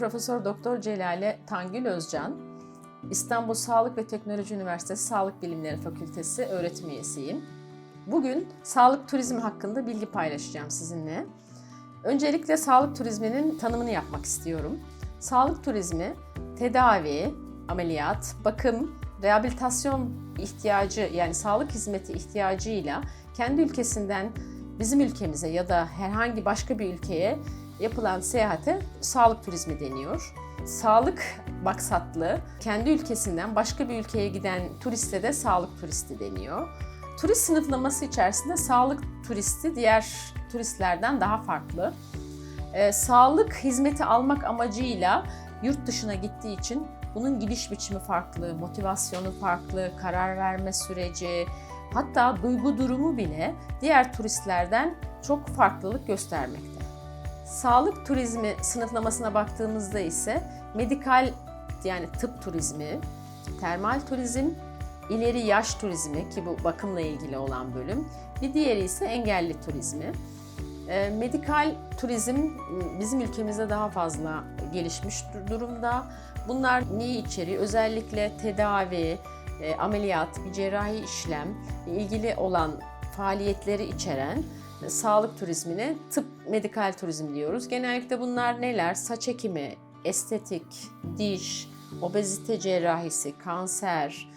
Profesör Doktor Celale Tangül Özcan. İstanbul Sağlık ve Teknoloji Üniversitesi Sağlık Bilimleri Fakültesi öğretim üyesiyim. Bugün sağlık turizmi hakkında bilgi paylaşacağım sizinle. Öncelikle sağlık turizminin tanımını yapmak istiyorum. Sağlık turizmi tedavi, ameliyat, bakım, rehabilitasyon ihtiyacı yani sağlık hizmeti ihtiyacıyla kendi ülkesinden bizim ülkemize ya da herhangi başka bir ülkeye yapılan seyahate sağlık turizmi deniyor. Sağlık maksatlı kendi ülkesinden başka bir ülkeye giden turiste de sağlık turisti deniyor. Turist sınıflaması içerisinde sağlık turisti diğer turistlerden daha farklı. Ee, sağlık hizmeti almak amacıyla yurt dışına gittiği için bunun gidiş biçimi farklı, motivasyonu farklı, karar verme süreci, hatta duygu durumu bile diğer turistlerden çok farklılık göstermekte. Sağlık turizmi sınıflamasına baktığımızda ise medikal yani tıp turizmi, termal turizm, ileri yaş turizmi ki bu bakımla ilgili olan bölüm, bir diğeri ise engelli turizmi. E, medikal turizm bizim ülkemizde daha fazla gelişmiş durumda. Bunlar neyi içeriyor? Özellikle tedavi, e, ameliyat, bir cerrahi işlem ilgili olan faaliyetleri içeren sağlık turizmine tıp medikal turizm diyoruz. Genellikle bunlar neler? Saç ekimi, estetik, diş, obezite cerrahisi, kanser,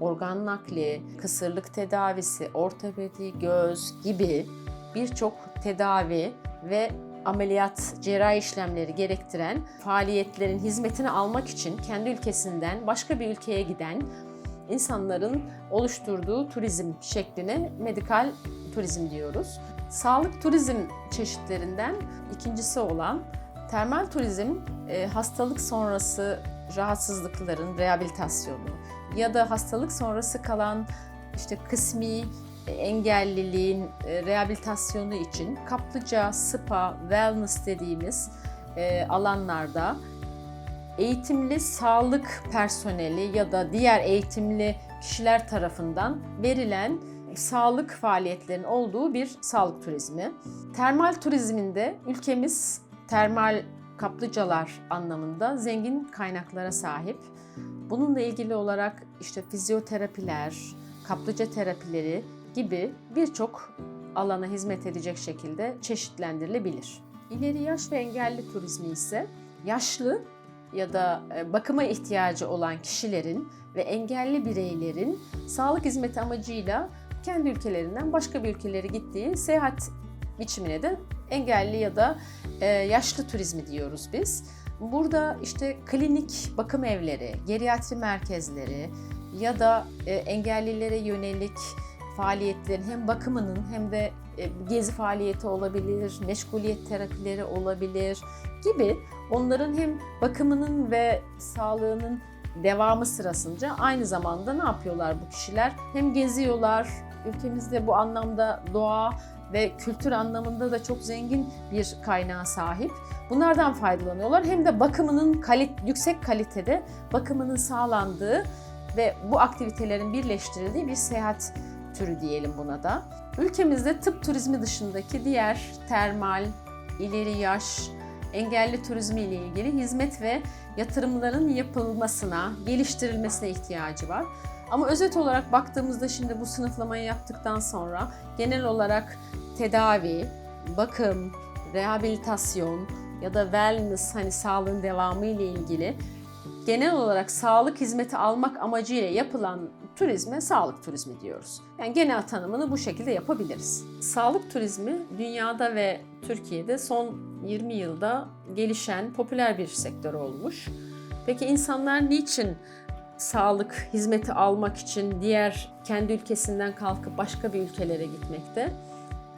organ nakli, kısırlık tedavisi, ortopedi, göz gibi birçok tedavi ve ameliyat, cerrahi işlemleri gerektiren faaliyetlerin hizmetini almak için kendi ülkesinden başka bir ülkeye giden insanların oluşturduğu turizm şekline medikal turizm diyoruz. Sağlık turizm çeşitlerinden ikincisi olan termal turizm e, hastalık sonrası rahatsızlıkların rehabilitasyonu ya da hastalık sonrası kalan işte kısmi e, engelliliğin e, rehabilitasyonu için kaplıca, spa, wellness dediğimiz alanlarda eğitimli sağlık personeli ya da diğer eğitimli kişiler tarafından verilen sağlık faaliyetlerinin olduğu bir sağlık turizmi. Termal turizminde ülkemiz termal kaplıcalar anlamında zengin kaynaklara sahip. Bununla ilgili olarak işte fizyoterapiler, kaplıca terapileri gibi birçok alana hizmet edecek şekilde çeşitlendirilebilir. İleri yaş ve engelli turizmi ise yaşlı ya da e, bakıma ihtiyacı olan kişilerin ve engelli bireylerin sağlık hizmeti amacıyla kendi ülkelerinden başka bir ülkelere gittiği seyahat biçimine de engelli ya da e, yaşlı turizmi diyoruz biz. Burada işte klinik bakım evleri, geriatri merkezleri ya da e, engellilere yönelik faaliyetlerin hem bakımının hem de gezi faaliyeti olabilir, meşguliyet terapileri olabilir gibi onların hem bakımının ve sağlığının devamı sırasınca aynı zamanda ne yapıyorlar bu kişiler? Hem geziyorlar, ülkemizde bu anlamda doğa ve kültür anlamında da çok zengin bir kaynağa sahip. Bunlardan faydalanıyorlar. Hem de bakımının kalit, yüksek kalitede bakımının sağlandığı ve bu aktivitelerin birleştirildiği bir seyahat türü diyelim buna da. Ülkemizde tıp turizmi dışındaki diğer termal, ileri yaş, engelli turizmi ile ilgili hizmet ve yatırımların yapılmasına, geliştirilmesine ihtiyacı var. Ama özet olarak baktığımızda şimdi bu sınıflamayı yaptıktan sonra genel olarak tedavi, bakım, rehabilitasyon ya da wellness hani sağlığın devamı ile ilgili genel olarak sağlık hizmeti almak amacıyla yapılan turizme sağlık turizmi diyoruz. Yani genel tanımını bu şekilde yapabiliriz. Sağlık turizmi dünyada ve Türkiye'de son 20 yılda gelişen popüler bir sektör olmuş. Peki insanlar niçin sağlık hizmeti almak için diğer kendi ülkesinden kalkıp başka bir ülkelere gitmekte?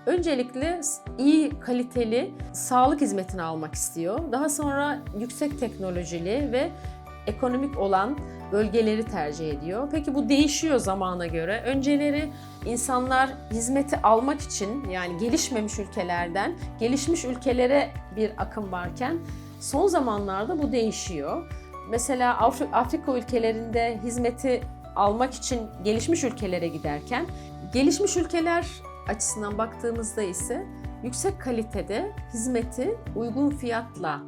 Öncelikle iyi kaliteli sağlık hizmetini almak istiyor. Daha sonra yüksek teknolojili ve ekonomik olan bölgeleri tercih ediyor. Peki bu değişiyor zamana göre. Önceleri insanlar hizmeti almak için yani gelişmemiş ülkelerden gelişmiş ülkelere bir akım varken son zamanlarda bu değişiyor. Mesela Afrika ülkelerinde hizmeti almak için gelişmiş ülkelere giderken gelişmiş ülkeler açısından baktığımızda ise yüksek kalitede hizmeti uygun fiyatla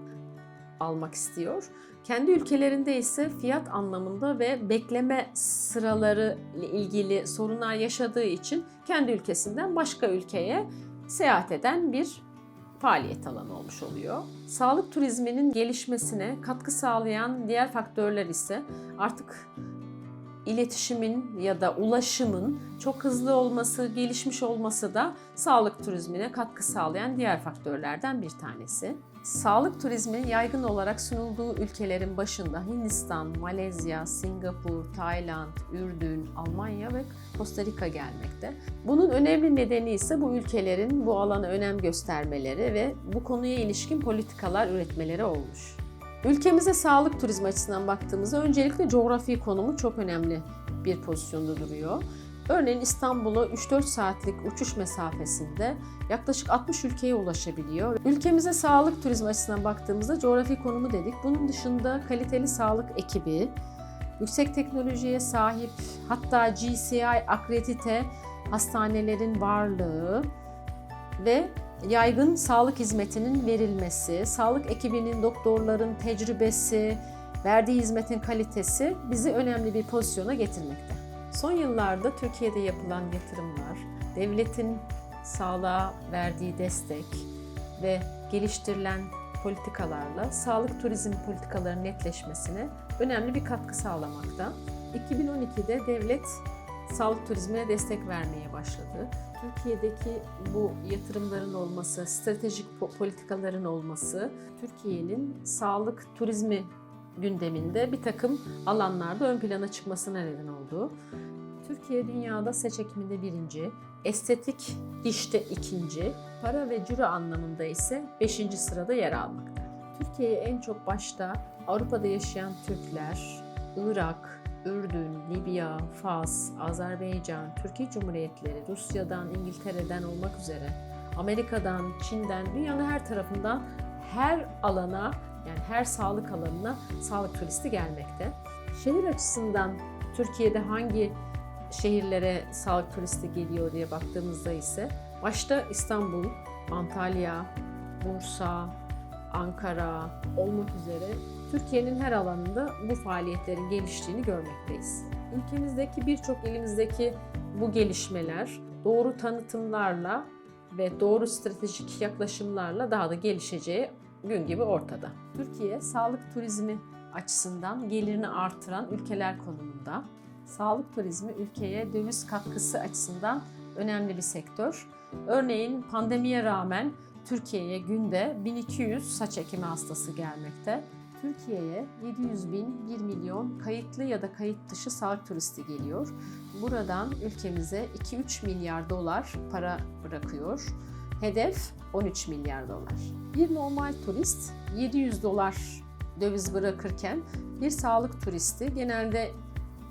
almak istiyor. Kendi ülkelerinde ise fiyat anlamında ve bekleme sıraları ile ilgili sorunlar yaşadığı için kendi ülkesinden başka ülkeye seyahat eden bir faaliyet alanı olmuş oluyor. Sağlık turizminin gelişmesine katkı sağlayan diğer faktörler ise artık iletişimin ya da ulaşımın çok hızlı olması, gelişmiş olması da sağlık turizmine katkı sağlayan diğer faktörlerden bir tanesi. Sağlık turizmi yaygın olarak sunulduğu ülkelerin başında Hindistan, Malezya, Singapur, Tayland, Ürdün, Almanya ve Costa Rica gelmekte. Bunun önemli nedeni ise bu ülkelerin bu alana önem göstermeleri ve bu konuya ilişkin politikalar üretmeleri olmuş. Ülkemize sağlık turizmi açısından baktığımızda öncelikle coğrafi konumu çok önemli bir pozisyonda duruyor. Örneğin İstanbul'a 3-4 saatlik uçuş mesafesinde yaklaşık 60 ülkeye ulaşabiliyor. Ülkemize sağlık turizmi açısından baktığımızda coğrafi konumu dedik. Bunun dışında kaliteli sağlık ekibi, yüksek teknolojiye sahip hatta GCI akredite hastanelerin varlığı ve yaygın sağlık hizmetinin verilmesi, sağlık ekibinin, doktorların tecrübesi, verdiği hizmetin kalitesi bizi önemli bir pozisyona getirmekte. Son yıllarda Türkiye'de yapılan yatırımlar, devletin sağlığa verdiği destek ve geliştirilen politikalarla sağlık turizm politikalarının netleşmesine önemli bir katkı sağlamakta. 2012'de devlet sağlık turizmine destek vermeye başladı. Türkiye'deki bu yatırımların olması, stratejik po- politikaların olması, Türkiye'nin sağlık turizmi gündeminde bir takım alanlarda ön plana çıkmasına neden oldu. Türkiye dünyada saç ekiminde birinci, estetik dişte ikinci, para ve cüre anlamında ise beşinci sırada yer almakta. Türkiye'ye en çok başta Avrupa'da yaşayan Türkler, Irak, Ürdün, Libya, Fas, Azerbaycan, Türkiye Cumhuriyetleri, Rusya'dan, İngiltere'den olmak üzere, Amerika'dan, Çin'den, dünyanın her tarafından her alana yani her sağlık alanına sağlık turisti gelmekte. Şehir açısından Türkiye'de hangi şehirlere sağlık turisti geliyor diye baktığımızda ise başta İstanbul, Antalya, Bursa, Ankara olmak üzere Türkiye'nin her alanında bu faaliyetlerin geliştiğini görmekteyiz. Ülkemizdeki birçok ilimizdeki bu gelişmeler doğru tanıtımlarla ve doğru stratejik yaklaşımlarla daha da gelişeceği gün gibi ortada. Türkiye sağlık turizmi açısından gelirini artıran ülkeler konumunda. Sağlık turizmi ülkeye döviz katkısı açısından önemli bir sektör. Örneğin pandemiye rağmen Türkiye'ye günde 1200 saç ekimi hastası gelmekte. Türkiye'ye 700 bin, 1 milyon kayıtlı ya da kayıt dışı sağlık turisti geliyor. Buradan ülkemize 2-3 milyar dolar para bırakıyor. Hedef 13 milyar dolar. Bir normal turist 700 dolar döviz bırakırken bir sağlık turisti genelde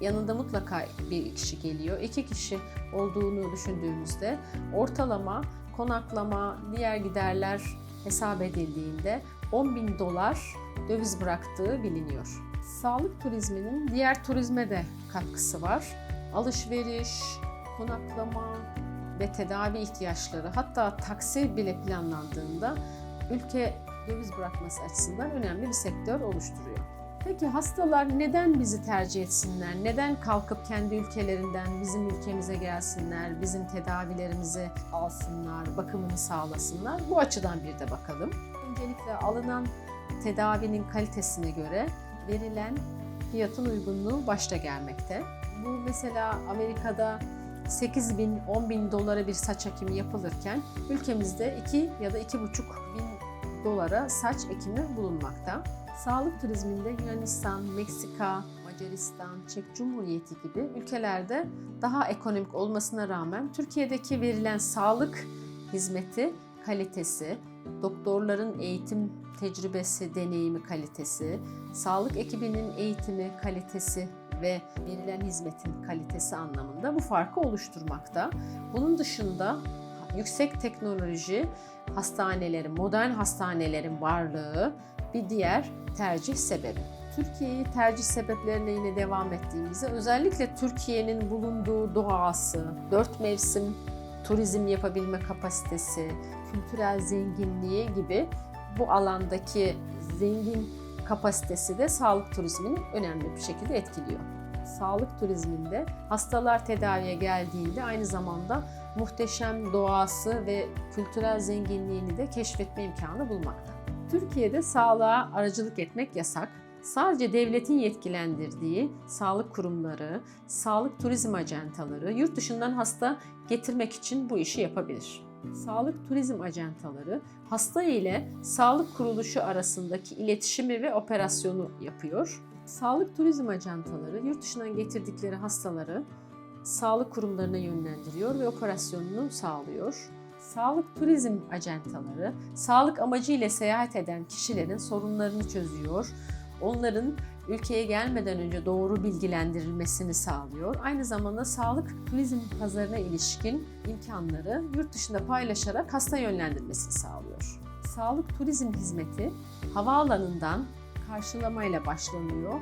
yanında mutlaka bir kişi geliyor. İki kişi olduğunu düşündüğümüzde ortalama konaklama, diğer giderler hesap edildiğinde 10 bin dolar döviz bıraktığı biliniyor. Sağlık turizminin diğer turizme de katkısı var. Alışveriş, konaklama ve tedavi ihtiyaçları hatta taksi bile planlandığında ülke döviz bırakması açısından önemli bir sektör oluşturuyor. Peki hastalar neden bizi tercih etsinler? Neden kalkıp kendi ülkelerinden bizim ülkemize gelsinler, bizim tedavilerimizi alsınlar, bakımını sağlasınlar? Bu açıdan bir de bakalım. Öncelikle alınan tedavinin kalitesine göre verilen fiyatın uygunluğu başta gelmekte. Bu mesela Amerika'da 8 bin, 10 bin dolara bir saç ekimi yapılırken ülkemizde 2 ya da 2,5 bin dolara saç ekimi bulunmakta. Sağlık turizminde Yunanistan, Meksika, Macaristan, Çek Cumhuriyeti gibi ülkelerde daha ekonomik olmasına rağmen Türkiye'deki verilen sağlık hizmeti kalitesi, doktorların eğitim tecrübesi, deneyimi kalitesi, sağlık ekibinin eğitimi kalitesi ve verilen hizmetin kalitesi anlamında bu farkı oluşturmakta. Bunun dışında yüksek teknoloji hastanelerin, modern hastanelerin varlığı bir diğer tercih sebebi. Türkiye'yi tercih sebeplerine yine devam ettiğimizde özellikle Türkiye'nin bulunduğu doğası, dört mevsim turizm yapabilme kapasitesi, kültürel zenginliği gibi bu alandaki zengin kapasitesi de sağlık turizmini önemli bir şekilde etkiliyor. Sağlık turizminde hastalar tedaviye geldiğinde aynı zamanda muhteşem doğası ve kültürel zenginliğini de keşfetme imkanı bulmakta. Türkiye'de sağlığa aracılık etmek yasak. Sadece devletin yetkilendirdiği sağlık kurumları, sağlık turizm ajantaları yurt dışından hasta getirmek için bu işi yapabilir. Sağlık turizm ajantaları hasta ile sağlık kuruluşu arasındaki iletişimi ve operasyonu yapıyor. Sağlık turizm ajantaları yurt dışından getirdikleri hastaları sağlık kurumlarına yönlendiriyor ve operasyonunu sağlıyor. Sağlık turizm ajantaları sağlık amacıyla seyahat eden kişilerin sorunlarını çözüyor. Onların ülkeye gelmeden önce doğru bilgilendirilmesini sağlıyor. Aynı zamanda sağlık turizm pazarına ilişkin imkanları yurt dışında paylaşarak hasta yönlendirmesini sağlıyor. Sağlık turizm hizmeti havaalanından karşılamayla başlanıyor.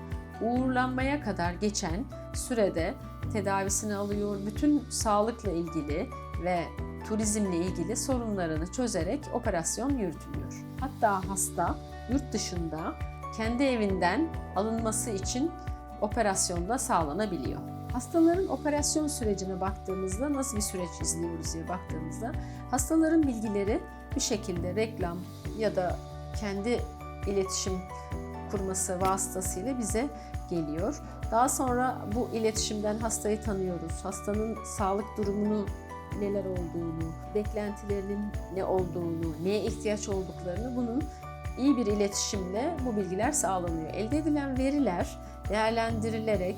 Uğurlanmaya kadar geçen sürede tedavisini alıyor. Bütün sağlıkla ilgili ve turizmle ilgili sorunlarını çözerek operasyon yürütülüyor. Hatta hasta yurt dışında kendi evinden alınması için operasyonda sağlanabiliyor. Hastaların operasyon sürecine baktığımızda nasıl bir süreç izliyoruz diye baktığımızda hastaların bilgileri bir şekilde reklam ya da kendi iletişim kurması vasıtasıyla bize geliyor. Daha sonra bu iletişimden hastayı tanıyoruz. Hastanın sağlık durumunu neler olduğunu, beklentilerinin ne olduğunu, neye ihtiyaç olduklarını bunun iyi bir iletişimle bu bilgiler sağlanıyor. Elde edilen veriler değerlendirilerek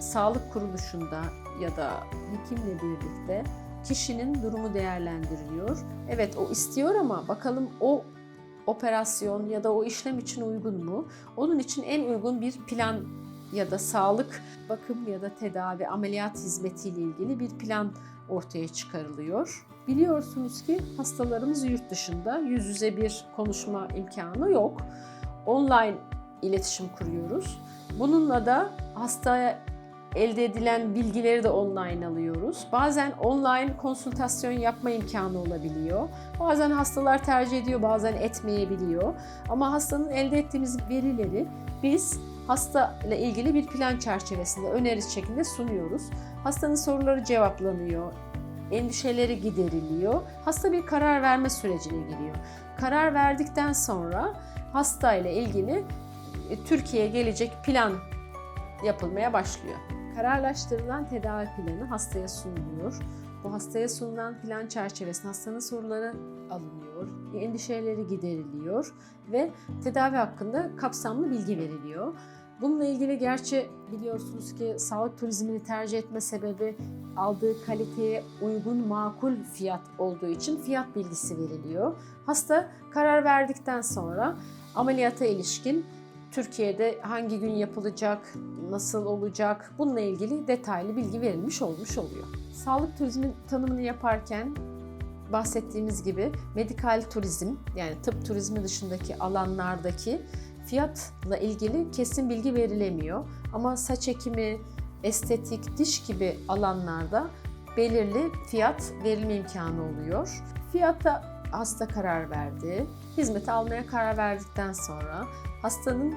sağlık kuruluşunda ya da hekimle birlikte kişinin durumu değerlendiriliyor. Evet o istiyor ama bakalım o operasyon ya da o işlem için uygun mu? Onun için en uygun bir plan ya da sağlık bakım ya da tedavi ameliyat hizmetiyle ilgili bir plan ortaya çıkarılıyor. Biliyorsunuz ki hastalarımız yurt dışında yüz yüze bir konuşma imkanı yok. Online iletişim kuruyoruz. Bununla da hastaya elde edilen bilgileri de online alıyoruz. Bazen online konsültasyon yapma imkanı olabiliyor. Bazen hastalar tercih ediyor, bazen etmeyebiliyor. Ama hastanın elde ettiğimiz verileri biz hasta ile ilgili bir plan çerçevesinde öneri şeklinde sunuyoruz. Hastanın soruları cevaplanıyor, endişeleri gideriliyor. Hasta bir karar verme sürecine giriyor. Karar verdikten sonra hasta ile ilgili e, Türkiye'ye gelecek plan yapılmaya başlıyor. Kararlaştırılan tedavi planı hastaya sunuluyor. Bu hastaya sunulan plan çerçevesinde hastanın soruları alınıyor, endişeleri gideriliyor ve tedavi hakkında kapsamlı bilgi veriliyor. Bununla ilgili gerçi biliyorsunuz ki sağlık turizmini tercih etme sebebi aldığı kaliteye uygun makul fiyat olduğu için fiyat bilgisi veriliyor. Hasta karar verdikten sonra ameliyata ilişkin Türkiye'de hangi gün yapılacak, nasıl olacak bununla ilgili detaylı bilgi verilmiş olmuş oluyor. Sağlık turizmi tanımını yaparken bahsettiğimiz gibi medikal turizm yani tıp turizmi dışındaki alanlardaki fiyatla ilgili kesin bilgi verilemiyor. Ama saç ekimi, estetik, diş gibi alanlarda belirli fiyat verilme imkanı oluyor. Fiyatta hasta karar verdi. Hizmeti almaya karar verdikten sonra hastanın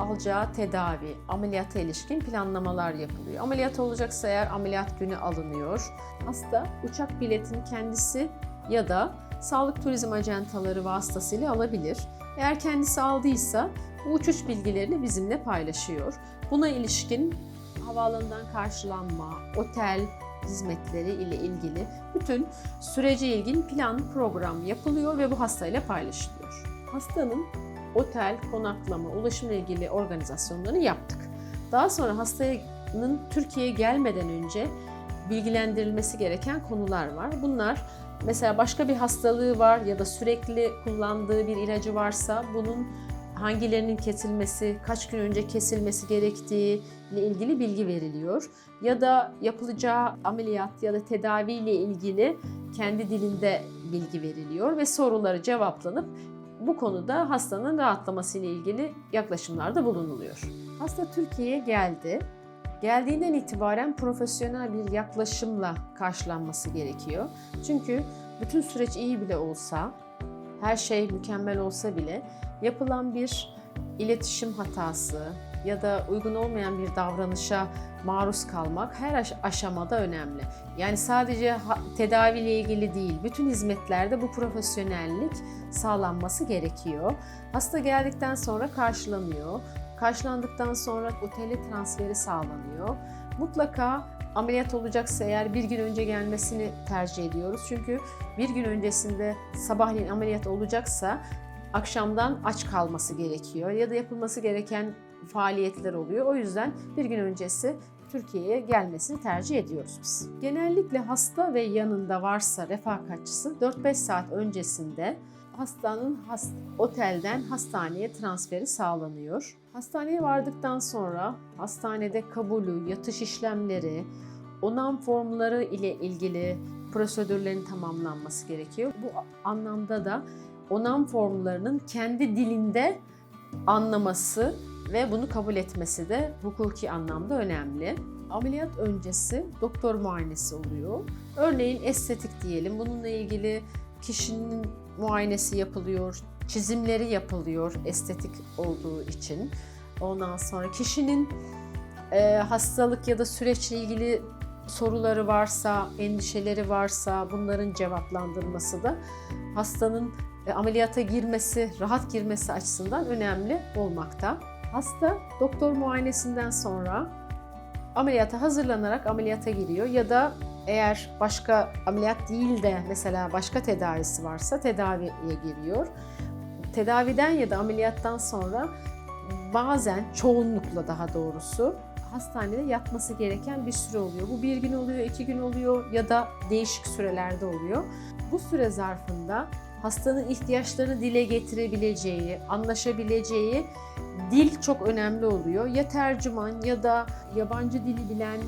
alacağı tedavi, ameliyata ilişkin planlamalar yapılıyor. Ameliyat olacaksa eğer ameliyat günü alınıyor. Hasta uçak biletini kendisi ya da sağlık turizm ajantaları vasıtasıyla alabilir. Eğer kendisi aldıysa bu uçuş bilgilerini bizimle paylaşıyor. Buna ilişkin havaalanından karşılanma, otel hizmetleri ile ilgili bütün sürece ilgin plan, program yapılıyor ve bu hastayla paylaşılıyor. Hastanın otel, konaklama, ulaşımla ilgili organizasyonlarını yaptık. Daha sonra hastanın Türkiye'ye gelmeden önce bilgilendirilmesi gereken konular var. Bunlar mesela başka bir hastalığı var ya da sürekli kullandığı bir ilacı varsa bunun hangilerinin kesilmesi, kaç gün önce kesilmesi gerektiği ile ilgili bilgi veriliyor. Ya da yapılacağı ameliyat ya da tedavi ile ilgili kendi dilinde bilgi veriliyor ve soruları cevaplanıp bu konuda hastanın rahatlaması ile ilgili yaklaşımlarda bulunuluyor. Hasta Türkiye'ye geldi. Geldiğinden itibaren profesyonel bir yaklaşımla karşılanması gerekiyor. Çünkü bütün süreç iyi bile olsa her şey mükemmel olsa bile yapılan bir iletişim hatası ya da uygun olmayan bir davranışa maruz kalmak her aş- aşamada önemli. Yani sadece tedaviyle ilgili değil, bütün hizmetlerde bu profesyonellik sağlanması gerekiyor. Hasta geldikten sonra karşılanıyor. Karşılandıktan sonra otele transferi sağlanıyor. Mutlaka ameliyat olacaksa eğer bir gün önce gelmesini tercih ediyoruz. Çünkü bir gün öncesinde sabahleyin ameliyat olacaksa akşamdan aç kalması gerekiyor ya da yapılması gereken faaliyetler oluyor. O yüzden bir gün öncesi Türkiye'ye gelmesini tercih ediyoruz biz. Genellikle hasta ve yanında varsa refakatçısı 4-5 saat öncesinde hastanın hast- otelden hastaneye transferi sağlanıyor. Hastaneye vardıktan sonra hastanede kabulü, yatış işlemleri, onam formları ile ilgili prosedürlerin tamamlanması gerekiyor. Bu anlamda da onam formlarının kendi dilinde anlaması ve bunu kabul etmesi de hukuki anlamda önemli. Ameliyat öncesi doktor muayenesi oluyor. Örneğin estetik diyelim. Bununla ilgili kişinin muayenesi yapılıyor, çizimleri yapılıyor estetik olduğu için. Ondan sonra kişinin e, hastalık ya da süreçle ilgili soruları varsa, endişeleri varsa bunların cevaplandırılması da hastanın e, ameliyata girmesi, rahat girmesi açısından önemli olmakta. Hasta doktor muayenesinden sonra ameliyata hazırlanarak ameliyata giriyor ya da eğer başka ameliyat değil de mesela başka tedavisi varsa tedaviye giriyor. Tedaviden ya da ameliyattan sonra bazen çoğunlukla daha doğrusu hastanede yatması gereken bir süre oluyor. Bu bir gün oluyor, iki gün oluyor ya da değişik sürelerde oluyor. Bu süre zarfında hastanın ihtiyaçlarını dile getirebileceği, anlaşabileceği dil çok önemli oluyor. Ya tercüman ya da yabancı dili bilen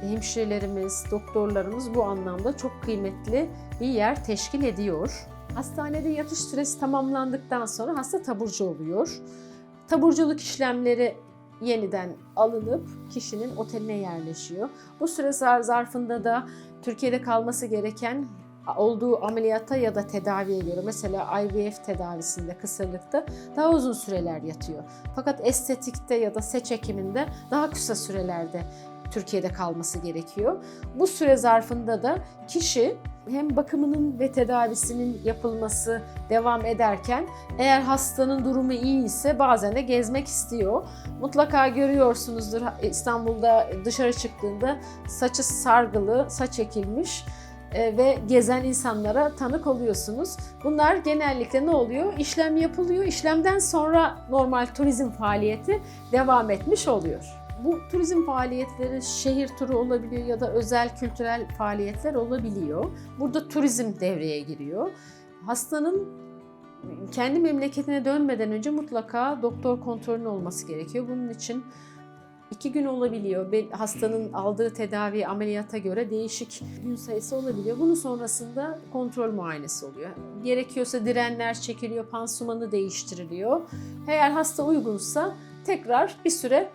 hemşirelerimiz, doktorlarımız bu anlamda çok kıymetli bir yer teşkil ediyor. Hastanede yatış süresi tamamlandıktan sonra hasta taburcu oluyor. Taburculuk işlemleri yeniden alınıp kişinin oteline yerleşiyor. Bu süre zar- zarfında da Türkiye'de kalması gereken olduğu ameliyata ya da tedaviye göre mesela IVF tedavisinde kısırlıkta daha uzun süreler yatıyor. Fakat estetikte ya da seç ekiminde daha kısa sürelerde Türkiye'de kalması gerekiyor. Bu süre zarfında da kişi hem bakımının ve tedavisinin yapılması devam ederken eğer hastanın durumu iyi ise bazen de gezmek istiyor. Mutlaka görüyorsunuzdur İstanbul'da dışarı çıktığında saçı sargılı, saç ekilmiş ve gezen insanlara tanık oluyorsunuz. Bunlar genellikle ne oluyor? İşlem yapılıyor. İşlemden sonra normal turizm faaliyeti devam etmiş oluyor. Bu turizm faaliyetleri şehir turu olabiliyor ya da özel kültürel faaliyetler olabiliyor. Burada turizm devreye giriyor. Hastanın kendi memleketine dönmeden önce mutlaka doktor kontrolünün olması gerekiyor. Bunun için iki gün olabiliyor. Hastanın aldığı tedavi ameliyata göre değişik gün sayısı olabiliyor. Bunun sonrasında kontrol muayenesi oluyor. Gerekiyorsa direnler çekiliyor, pansumanı değiştiriliyor. Eğer hasta uygunsa tekrar bir süre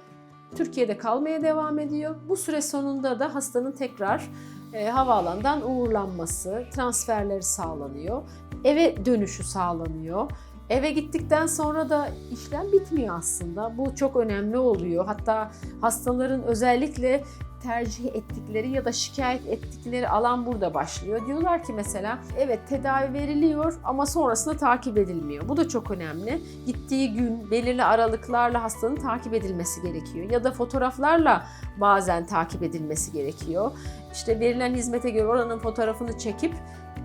Türkiye'de kalmaya devam ediyor. Bu süre sonunda da hastanın tekrar e, havaalanından uğurlanması, transferleri sağlanıyor. Eve dönüşü sağlanıyor. Eve gittikten sonra da işlem bitmiyor aslında. Bu çok önemli oluyor. Hatta hastaların özellikle tercih ettikleri ya da şikayet ettikleri alan burada başlıyor. Diyorlar ki mesela evet tedavi veriliyor ama sonrasında takip edilmiyor. Bu da çok önemli. Gittiği gün belirli aralıklarla hastanın takip edilmesi gerekiyor. Ya da fotoğraflarla bazen takip edilmesi gerekiyor. İşte verilen hizmete göre oranın fotoğrafını çekip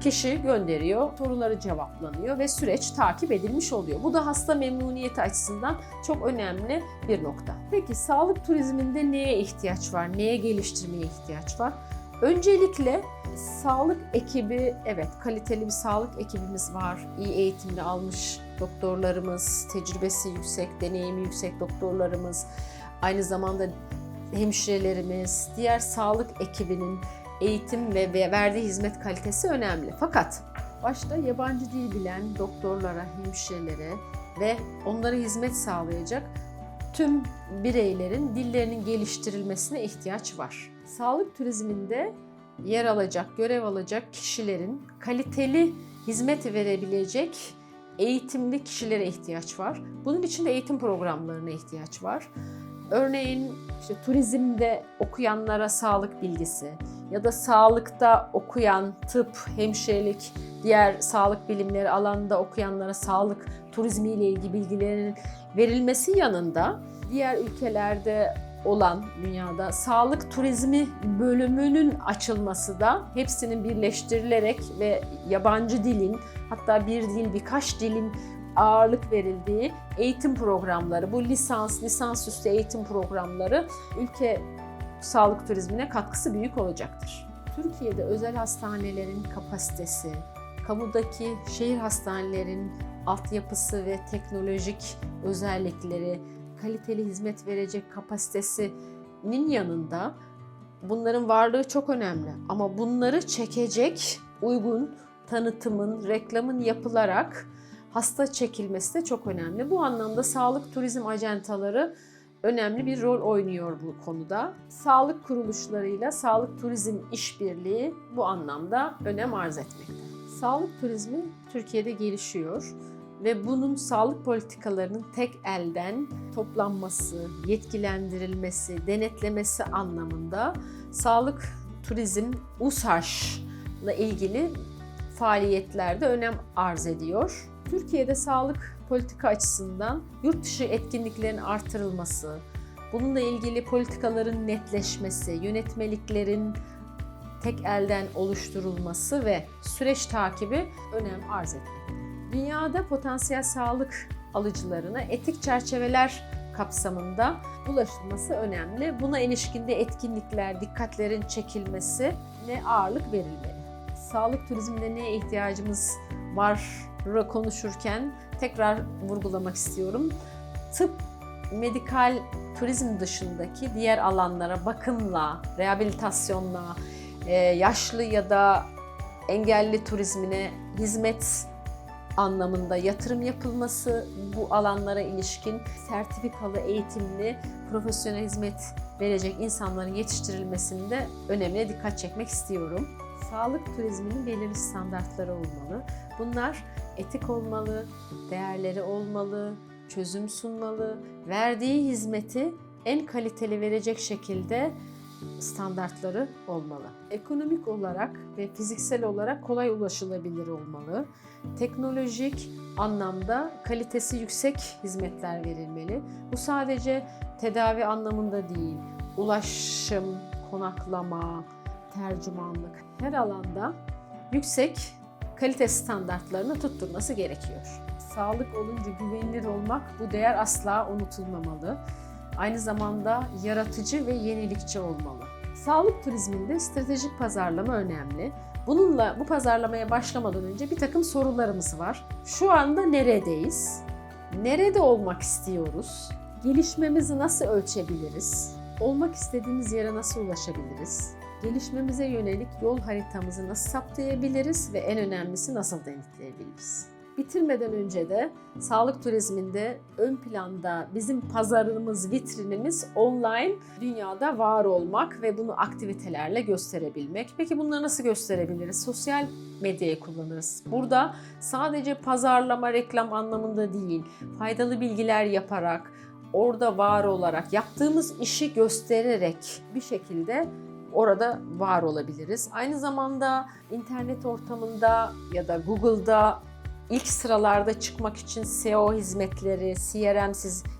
kişi gönderiyor, soruları cevaplanıyor ve süreç takip edilmiş oluyor. Bu da hasta memnuniyeti açısından çok önemli bir nokta. Peki sağlık turizminde neye ihtiyaç var? Neye geliştirmeye ihtiyaç var? Öncelikle sağlık ekibi, evet kaliteli bir sağlık ekibimiz var. İyi eğitimli almış doktorlarımız, tecrübesi yüksek, deneyimi yüksek doktorlarımız, aynı zamanda hemşirelerimiz, diğer sağlık ekibinin eğitim ve ve verdiği hizmet kalitesi önemli. Fakat başta yabancı dil bilen doktorlara, hemşirelere ve onlara hizmet sağlayacak tüm bireylerin dillerinin geliştirilmesine ihtiyaç var. Sağlık turizminde yer alacak, görev alacak kişilerin kaliteli hizmet verebilecek eğitimli kişilere ihtiyaç var. Bunun için de eğitim programlarına ihtiyaç var. Örneğin işte turizmde okuyanlara sağlık bilgisi ya da sağlıkta okuyan tıp, hemşirelik, diğer sağlık bilimleri alanında okuyanlara sağlık turizmi ile ilgili bilgilerin verilmesi yanında diğer ülkelerde olan dünyada sağlık turizmi bölümünün açılması da hepsinin birleştirilerek ve yabancı dilin hatta bir dil birkaç dilin ağırlık verildiği eğitim programları, bu lisans, lisansüstü eğitim programları ülke sağlık turizmine katkısı büyük olacaktır. Türkiye'de özel hastanelerin kapasitesi, kamudaki şehir hastanelerin altyapısı ve teknolojik özellikleri, kaliteli hizmet verecek kapasitesinin yanında bunların varlığı çok önemli. Ama bunları çekecek uygun tanıtımın, reklamın yapılarak hasta çekilmesi de çok önemli. Bu anlamda sağlık turizm ajantaları önemli bir rol oynuyor bu konuda. Sağlık kuruluşlarıyla sağlık turizm işbirliği bu anlamda önem arz etmekte. Sağlık turizmi Türkiye'de gelişiyor ve bunun sağlık politikalarının tek elden toplanması, yetkilendirilmesi, denetlemesi anlamında sağlık turizm USAŞ ile ilgili faaliyetlerde önem arz ediyor. Türkiye'de sağlık politika açısından yurt dışı etkinliklerin artırılması, bununla ilgili politikaların netleşmesi, yönetmeliklerin tek elden oluşturulması ve süreç takibi önem arz etmekte. Dünyada potansiyel sağlık alıcılarına etik çerçeveler kapsamında ulaşılması önemli. Buna ilişkinde etkinlikler, dikkatlerin çekilmesi ne ağırlık verilmeli. Sağlık turizminde neye ihtiyacımız var konuşurken tekrar vurgulamak istiyorum. Tıp, medikal turizm dışındaki diğer alanlara bakımla, rehabilitasyonla, e, yaşlı ya da engelli turizmine hizmet anlamında yatırım yapılması, bu alanlara ilişkin sertifikalı, eğitimli, profesyonel hizmet verecek insanların yetiştirilmesinde önemli dikkat çekmek istiyorum. Sağlık turizminin belirli standartları olmalı. Bunlar etik olmalı, değerleri olmalı, çözüm sunmalı, verdiği hizmeti en kaliteli verecek şekilde standartları olmalı. Ekonomik olarak ve fiziksel olarak kolay ulaşılabilir olmalı. Teknolojik anlamda kalitesi yüksek hizmetler verilmeli. Bu sadece tedavi anlamında değil, ulaşım, konaklama, tercümanlık her alanda yüksek kalite standartlarını tutturması gerekiyor. Sağlık olunca güvenilir olmak bu değer asla unutulmamalı. Aynı zamanda yaratıcı ve yenilikçi olmalı. Sağlık turizminde stratejik pazarlama önemli. Bununla bu pazarlamaya başlamadan önce bir takım sorularımız var. Şu anda neredeyiz? Nerede olmak istiyoruz? Gelişmemizi nasıl ölçebiliriz? Olmak istediğimiz yere nasıl ulaşabiliriz? Gelişmemize yönelik yol haritamızı nasıl saptayabiliriz ve en önemlisi nasıl denetleyebiliriz? Bitirmeden önce de sağlık turizminde ön planda bizim pazarımız, vitrinimiz online dünyada var olmak ve bunu aktivitelerle gösterebilmek. Peki bunları nasıl gösterebiliriz? Sosyal medyayı kullanırız. Burada sadece pazarlama, reklam anlamında değil, faydalı bilgiler yaparak, orada var olarak, yaptığımız işi göstererek bir şekilde orada var olabiliriz. Aynı zamanda internet ortamında ya da Google'da ilk sıralarda çıkmak için SEO hizmetleri, CRM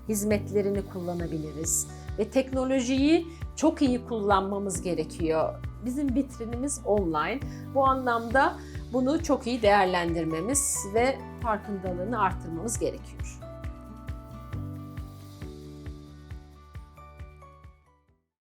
hizmetlerini kullanabiliriz. Ve teknolojiyi çok iyi kullanmamız gerekiyor. Bizim vitrinimiz online. Bu anlamda bunu çok iyi değerlendirmemiz ve farkındalığını artırmamız gerekiyor.